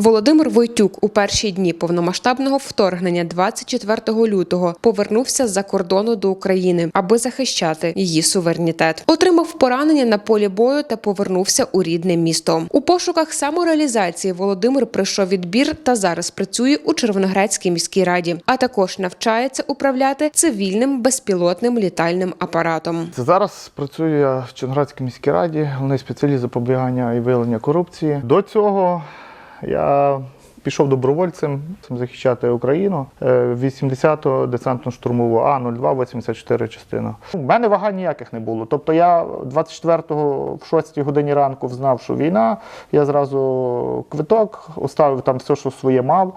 Володимир Войтюк у перші дні повномасштабного вторгнення 24 лютого повернувся з-за кордону до України, аби захищати її суверенітет. Отримав поранення на полі бою та повернувся у рідне місто. У пошуках самореалізації Володимир пройшов відбір та зараз працює у Червоноградській міській раді, а також навчається управляти цивільним безпілотним літальним апаратом. Зараз працюю я в Черноградській міській раді, головний спеціаліст запобігання і виявлення корупції. До цього я пішов добровольцем захищати Україну е, 80-го десантно-штурмову А-02, 84 частина. У мене вага ніяких не було. Тобто я 24-го в 6-й годині ранку знав, що війна. Я зразу квиток, оставив там все, що своє мав.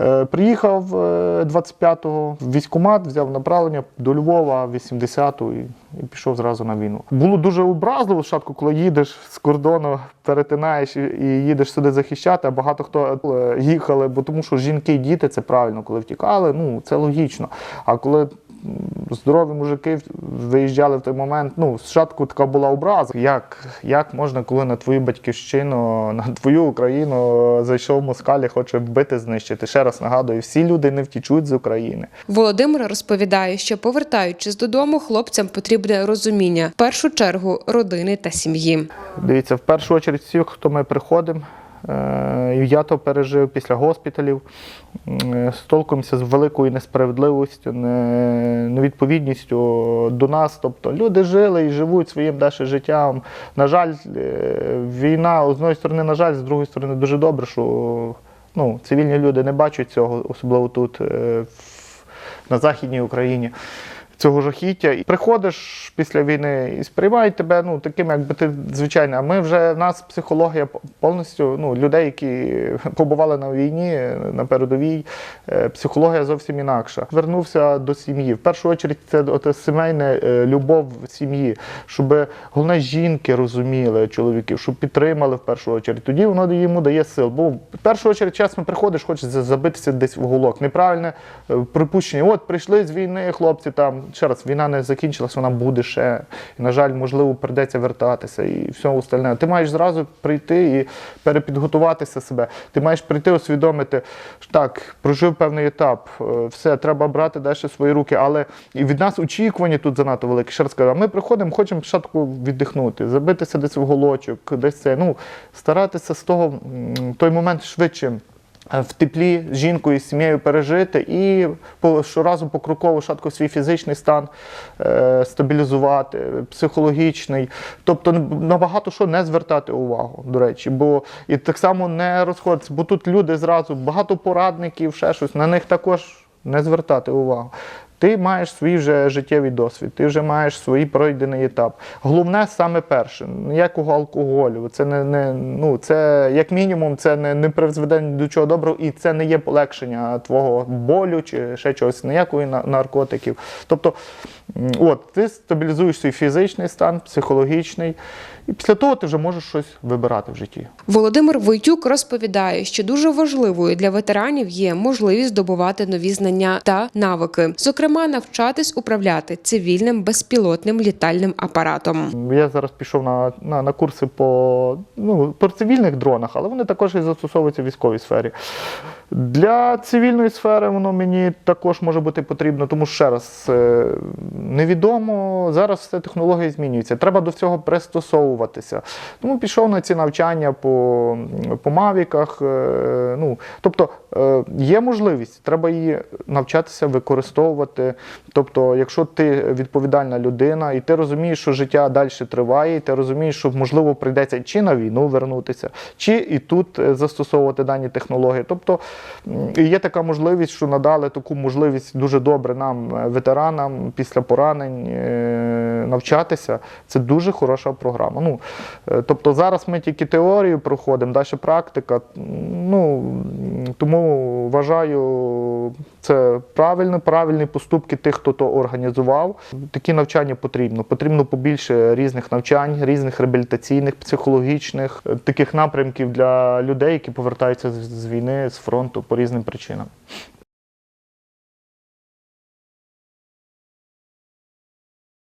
Е, Приїхав е, 25-го в військкомат, взяв направлення до Львова 80-ту і, і пішов зразу на війну. Було дуже образливо спочатку, коли їдеш з кордону, перетинаєш і, їдеш сюди захищати. А багато хто е, їхали, бо тому що жінки і діти це правильно, коли втікали, ну це логічно. А коли здорові мужики виїжджали в той момент, ну спочатку така була образа. Як, як можна, коли на твою батьківщину, на твою Україну зайшов москаль і хоче вбити, знищити? Ще раз нагадую, всі люди не втічуть з України. Володимир розповідає, що повертаючись додому, хлопцям потрібне розуміння в першу чергу родини та сім'ї. Дивіться, в першу чергу всі, хто ми приходимо, я то пережив після госпіталів, е, столкуємося з великою несправедливістю, невідповідністю до нас. Тобто люди жили і живуть своїм далі життям. На жаль, е, війна, з однієї сторони, на жаль, з другої сторони, дуже добре, що ну, цивільні люди не бачать цього, особливо тут, е, на Західній Україні цього жахіття. І приходиш після війни і сприймають тебе ну, таким, якби ти звичайний. А ми вже в нас психологія повністю ну, людей, які побували на війні, на передовій, е, психологія зовсім інакша. Вернувся до сім'ї. В першу чергу це оте семейне е, любов сім'ї, щоб головне жінки розуміли чоловіків, щоб підтримали в першу чергу. Тоді воно йому дає сил. Бо в першу чергу чесно приходиш, хочеш забитися десь в уголок. Неправильне е, припущення. От прийшли з війни хлопці там. Ще раз, війна не закінчилась, вона буде ще. І, на жаль, можливо, прийдеться вертатися і все остальне. Ти маєш зразу прийти і перепідготуватися себе. Ти маєш прийти, усвідомити, що так, прожив певний етап, е, все, треба брати далі свої руки. Але і від нас очікування тут занадто велике. Ще раз кажу, а ми приходимо, хочемо спочатку віддихнути, забитися десь в голочок, десь це. Ну, старатися з того той момент швидше. Е, В теплі з жінкою, з сім'єю пережити і щоразу покроково шатку свій фізичний стан е, стабілізувати, психологічний. Тобто набагато що не звертати увагу, до речі, бо і так само не розходитися, бо тут люди зразу багато порадників, ще щось, на них також не звертати увагу. Ти маєш свій вже життєвий досвід, ти вже маєш свій пройдений етап. Головне саме перше, ніякого алкоголю. Це не, не ну це як мінімум, це не, не призведе до чого доброго, і це не є полегшення твого болю чи ще чогось, ніякої на- наркотиків. Тобто, от ти стабілізуєш свій фізичний стан, психологічний, і після того ти вже можеш щось вибирати в житті. Володимир Войтюк розповідає, що дуже важливою для ветеранів є можливість здобувати нові знання та навики, зокрема, навчатись управляти цивільним безпілотним літальним апаратом. Я зараз пішов на, на, на курси по, ну, по цивільних дронах, але вони також і застосовуються в військовій сфері. Для цивільної сфери воно мені також може бути потрібно, тому ще раз е, невідомо, зараз все технології змінюються. Треба до всього пристосовуватися. Тому пішов на ці навчання по, по мавіках. е, Ну, тобто е, є можливість, треба її навчатися використовувати. Тобто, якщо ти відповідальна людина, і ти розумієш, що життя далі триває, і ти розумієш, що можливо прийдеться чи на війну вернутися, чи і тут застосовувати дані технології. Тобто і є така можливість, що надали таку можливість дуже добре нам, е, ветеранам, після поранень е, навчатися. Це дуже хороша програма. Ну, е, тобто зараз ми тільки теорію проходимо, далі практика. Ну, тому вважаю, це правильно, правильні поступки тих, хто то організував. Такі навчання потрібно. Потрібно побільше різних навчань, різних реабілітаційних, психологічних, е, таких напрямків для людей, які повертаються з- з війни, з фронту по різним причинам.